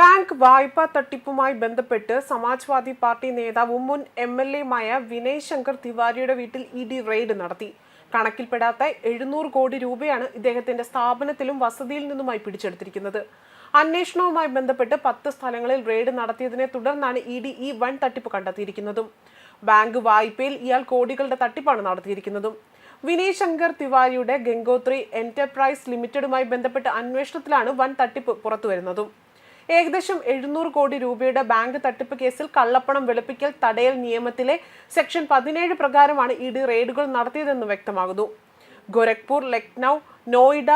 Bank വായ്പാ തട്ടിപ്പുമായി ബന്ധപ്പെട്ട് സമാജ്വാദി പാർട്ടി നേതാവും മുൻ എം എൽ എയുമായ വിനയ് ശങ്കർ തിവാരിയുടെ വീട്ടിൽ ഇ ഡി റെയ്ഡ് നടത്തി. കണക്കിൽപ്പെടാത്ത എഴുന്നൂറ് കോടി രൂപയാണ് ഇദ്ദേഹത്തിന്റെ സ്ഥാപനത്തിലും വസതിയിൽ നിന്നുമായി പിടിച്ചെടുത്തിരിക്കുന്നത്. അന്വേഷണവുമായി ബന്ധപ്പെട്ട് പത്ത് സ്ഥലങ്ങളിൽ റെയ്ഡ് നടത്തിയതിനെ തുടർന്നാണ് ഇ ഡി ഈ വൺ തട്ടിപ്പ് കണ്ടെത്തിയിരിക്കുന്നതും. ബാങ്ക് വായ്പയിൽ ഇയാൾ കോടികളുടെ തട്ടിപ്പാണ് നടത്തിയിരിക്കുന്നതും. വിനയ് ശങ്കർ തിവാരിയുടെ ഗംഗോത്രി എന്റർപ്രൈസ് ലിമിറ്റഡുമായി ബന്ധപ്പെട്ട അന്വേഷണത്തിലാണ് വൻ തട്ടിപ്പ് പുറത്തുവരുന്നതും. ഏകദേശം എഴുന്നൂറ് കോടി രൂപയുടെ ബാങ്ക് തട്ടിപ്പ് കേസിൽ കള്ളപ്പണം വെളുപ്പിക്കൽ തടയൽ നിയമത്തിലെ സെക്ഷൻ പതിനേഴ് പ്രകാരമാണ് ഇഡി റെയ്ഡുകൾ നടത്തിയതെന്ന് വ്യക്തമാകുന്നു. ഗോരഖ്പൂർ ലക്നൗ നോയിഡ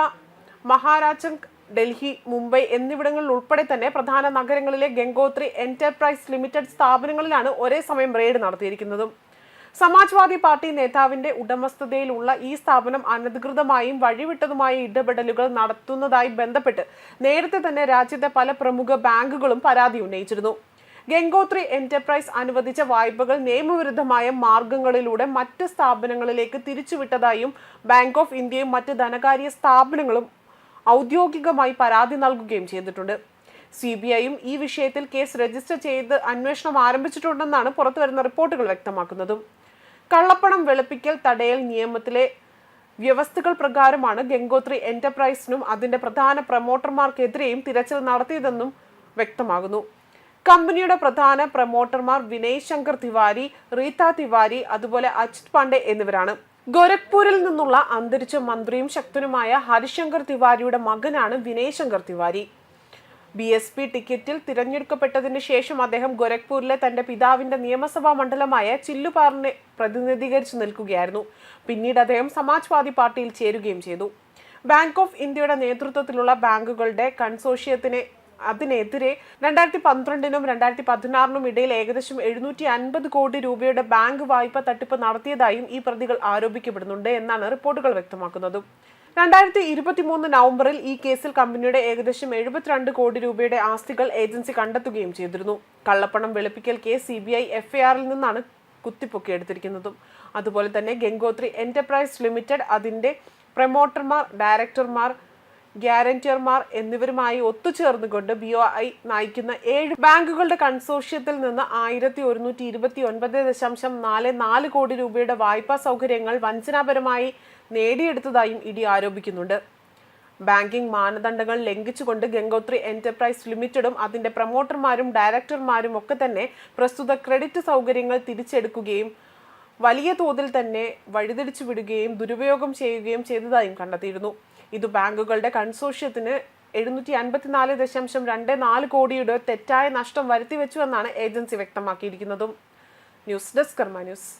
മഹാരാജങ്ക് ഡൽഹി മുംബൈ എന്നിവിടങ്ങളിൽ ഉൾപ്പെടെ തന്നെ പ്രധാന നഗരങ്ങളിലെ ഗംഗോത്രി എന്റർപ്രൈസ് ലിമിറ്റഡ് സ്ഥാപനങ്ങളിലാണ് ഒരേ സമയം റെയ്ഡ് നടത്തിയിരിക്കുന്നതും. സമാജ്വാദി പാർട്ടി നേതാവിന്റെ ഉടമസ്ഥതയിലുള്ള ഈ സ്ഥാപനം അനധികൃതമായും വഴിവിട്ടതുമായ ഇടപെടലുകൾ നടത്തുന്നതായി ബന്ധപ്പെട്ട് നേരത്തെ തന്നെ രാജ്യത്തെ പല പ്രമുഖ ബാങ്കുകളും പരാതി ഉന്നയിച്ചിരുന്നു. ഗംഗോത്രി എന്റർപ്രൈസ് അനുവദിച്ച വായ്പകൾ നിയമവിരുദ്ധമായ മാർഗങ്ങളിലൂടെ മറ്റ് സ്ഥാപനങ്ങളിലേക്ക് തിരിച്ചുവിട്ടതായും ബാങ്ക് ഓഫ് ഇന്ത്യയും മറ്റ് ധനകാര്യ സ്ഥാപനങ്ങളും ഔദ്യോഗികമായി പരാതി നൽകുകയും ചെയ്തിട്ടുണ്ട്. സി ബി ഐയും ഈ വിഷയത്തിൽ കേസ് രജിസ്റ്റർ ചെയ്ത് അന്വേഷണം ആരംഭിച്ചിട്ടുണ്ടെന്നാണ് പുറത്തുവരുന്ന റിപ്പോർട്ടുകൾ വ്യക്തമാക്കുന്നതും. കള്ളപ്പണം വെളുപ്പിക്കൽ തടയൽ നിയമത്തിലെ വ്യവസ്ഥകൾ പ്രകാരമാണ് ഗംഗോത്രി എന്റർപ്രൈസിനും അതിന്റെ പ്രധാന പ്രൊമോട്ടർമാർക്കെതിരെയും തിരച്ചിൽ നടത്തിയതെന്നും വ്യക്തമാകുന്നു. കമ്പനിയുടെ പ്രധാന പ്രൊമോട്ടർമാർ വിനയ് ശങ്കർ തിവാരി റീത തിവാരി അതുപോലെ അജിത് പാണ്ഡെ എന്നിവരാണ്. ഗോരഖ്പൂരിൽ നിന്നുള്ള അന്തരിച്ച മന്ത്രിയും ശക്തനുമായ ഹരിശങ്കർ തിവാരിയുടെ മകനാണ് Vinay Shankar Tiwari. B S P ടിക്കറ്റിൽ തിരഞ്ഞെടുക്കപ്പെട്ടതിന് ശേഷം അദ്ദേഹം ഗോരഖ്പൂരിലെ തന്റെ പിതാവിന്റെ നിയമസഭാ മണ്ഡലമായ ചില്ലുപാറിനെ പ്രതിനിധീകരിച്ചു നിൽക്കുകയായിരുന്നു. പിന്നീട് അദ്ദേഹം സമാജ്വാദി പാർട്ടിയിൽ ചേരുകയും ചെയ്തു. ബാങ്ക് ഓഫ് ഇന്ത്യയുടെ നേതൃത്വത്തിലുള്ള ബാങ്കുകളുടെ കൺസോഷ്യത്തിനെ അതിനെതിരെ രണ്ടായിരത്തി പന്ത്രണ്ടിനും രണ്ടായിരത്തി പതിനാറിനും ഇടയിൽ ഏകദേശം എഴുന്നൂറ്റി അൻപത് കോടി രൂപയുടെ ബാങ്ക് വായ്പ തട്ടിപ്പ് നടത്തിയതായും ഈ പ്രതികൾ ആരോപിക്കപ്പെടുന്നുണ്ട് എന്നാണ് റിപ്പോർട്ടുകൾ വ്യക്തമാക്കുന്നത്. രണ്ടായിരത്തി ഇരുപത്തി മൂന്ന് നവംബറിൽ ഈ കേസിൽ കമ്പനിയുടെ ഏകദേശം എഴുപത്തിരണ്ട് കോടി രൂപയുടെ ആസ്തികൾ ഏജൻസി കണ്ടെത്തുകയും ചെയ്തിരുന്നു. കള്ളപ്പണം വെളുപ്പിക്കൽ കേസ് സി ബി ഐ എഫ്ഐആറിൽ നിന്നാണ് കുത്തിപ്പൊക്കി എടുത്തിരിക്കുന്നതും. അതുപോലെ തന്നെ ഗംഗോത്രി എന്റർപ്രൈസ് ലിമിറ്റഡ് അതിന്റെ പ്രൊമോട്ടർമാർ ഡയറക്ടർമാർ ഗ്യാരന്റിയർമാർ എന്നിവരുമായി ഒത്തുചേർന്നുകൊണ്ട് ബി ഒ ഐ നയിക്കുന്ന ഏഴ് ബാങ്കുകളുടെ കൺസോർഷ്യത്തിൽ നിന്ന് ആയിരത്തി ഒരുന്നൂറ്റി ഇരുപത്തി ഒൻപത് ദശാംശം നാല് നാല് കോടി രൂപയുടെ വായ്പാ സൗകര്യങ്ങൾ വഞ്ചനാപരമായി നേടിയെടുത്തതായും ഇഡി ആരോപിക്കുന്നുണ്ട്. ബാങ്കിംഗ് മാനദണ്ഡങ്ങൾ ലംഘിച്ചുകൊണ്ട് ഗംഗോത്രി എന്റർപ്രൈസ് ലിമിറ്റഡും അതിന്റെ പ്രൊമോട്ടർമാരും ഡയറക്ടർമാരും ഒക്കെ തന്നെ പ്രസ്തുത ക്രെഡിറ്റ് സൗകര്യങ്ങൾ തിരിച്ചെടുക്കുകയും വലിയ തോതിൽ തന്നെ വഴിതിരിച്ചു വിടുകയും ദുരുപയോഗം ചെയ്യുകയും ചെയ്തതായും കണ്ടെത്തിയിരുന്നു. ഇത് ബാങ്കുകളുടെ കൺസോഷ്യത്തിന് എഴുന്നൂറ്റി അൻപത്തിനാല് ദശാംശം രണ്ട് നാല് കോടിയുടെ തെറ്റായ നഷ്ടം വരുത്തിവെച്ചുവെന്നാണ് agency വ്യക്തമാക്കിയിരിക്കുന്നതും. News desk Karma news.